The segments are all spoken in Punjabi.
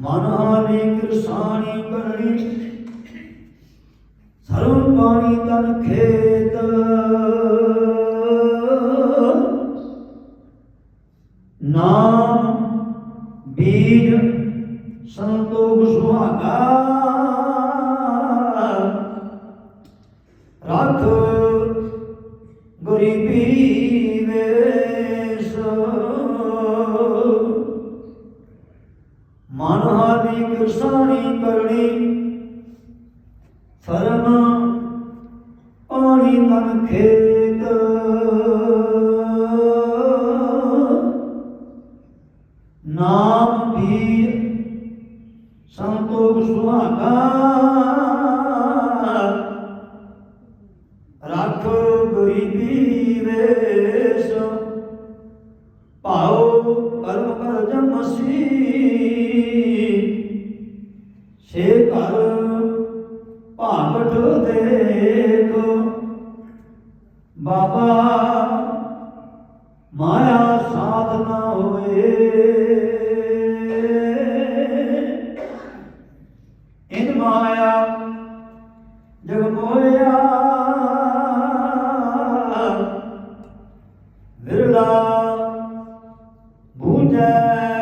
ਮਨ ਹਾਨੀ ਕਿਰਸਾਨੀ ਕਰਨੀ। ਸਰਵ ਪਾਣੀ ਤਨ ਖੇਤ। ਹਾਨੀ ਕਿਰਸਾਨੀ ਕਰਨੀ। ਫਰਮ ਪਾਣੀ ਮਨ ਖੇਤ। ਨਾਮ ਵੀਰ ਸੰਤੋਖ ਸੁਹਾਗਾ। ਰੱਖ ਗਰੀਬੀ ਵੇਸ। ਭਾਉ ਕਰਮ ਕਰ ਜਮਸੀ ਸੇ ਘਰ ਭਾਗਟ ਦੇਖ। ਬਾਬਾ ਮਾਇਆ ਸਾਧਨਾ ਹੋਏ ਇਨ ਮਾਇਆ ਜਗ ਮੋਇਆ ਵਿਰਲਾ ਬੂਝੈ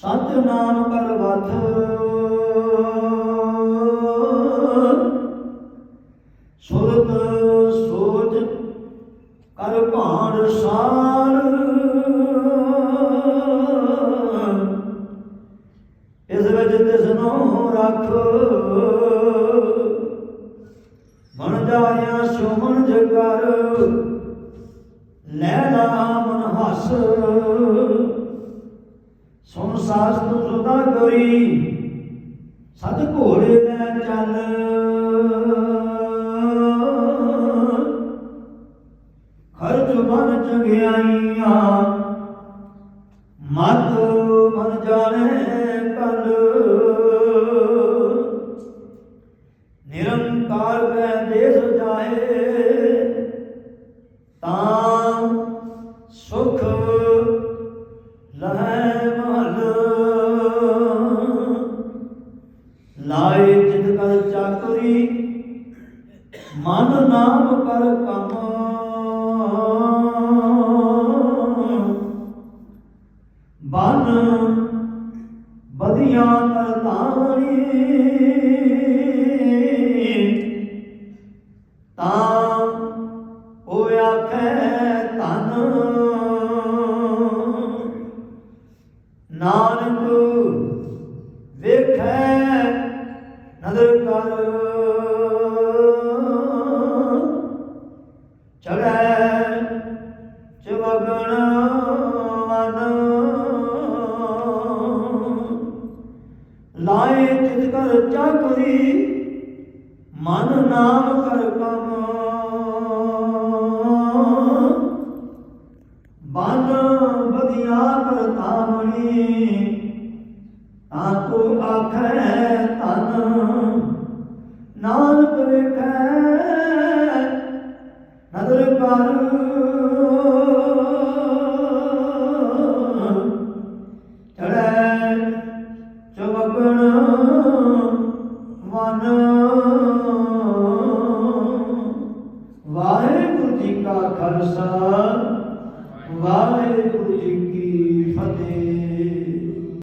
ਸਤ ਨਾਮ ਕਰ ਵਥ ਸੁਰਤ ਸੋਚ ਕਰ ਭਾਣ ਸਾਰ। ਇਸ ਵਿੱਚ ਤਿਸ ਨੂੰ ਰੱਖ। ਮਨ ਜਾਇਆ ਸੁਮਨ ਜਗਰ, ਲੈ ਲਾ ਮਨ ਹਸ। ਸੁਨ ਸਾਸਤ ਸੁਦਾ ਕਰੀ ਸਦ ਘੋੜੇ ਲੈ ਚੱਲ। ਖਰਚ ਮਨ ਚੰਗਿਆਈਆਂ। ਮਤ ਮਨ ਜਾਣੇ ਨਾਨਕ ਵੇਖੈ ਨਦਰ ਕਰ ਲਾਏ ਤਿਤ ਕਰ ਚਾਕਰੀ ਮਨ ਨਾਮ ਕਰ ਕਮ। ਬਨ ਬਦੀਆਂ ਕਰ ਤਾਮਣੀ ਤਾਕੋ ਆਖੈ ਤਨ ਨਾਨਕ ਵੇਖੈ, ਨਦਰ ਕਰ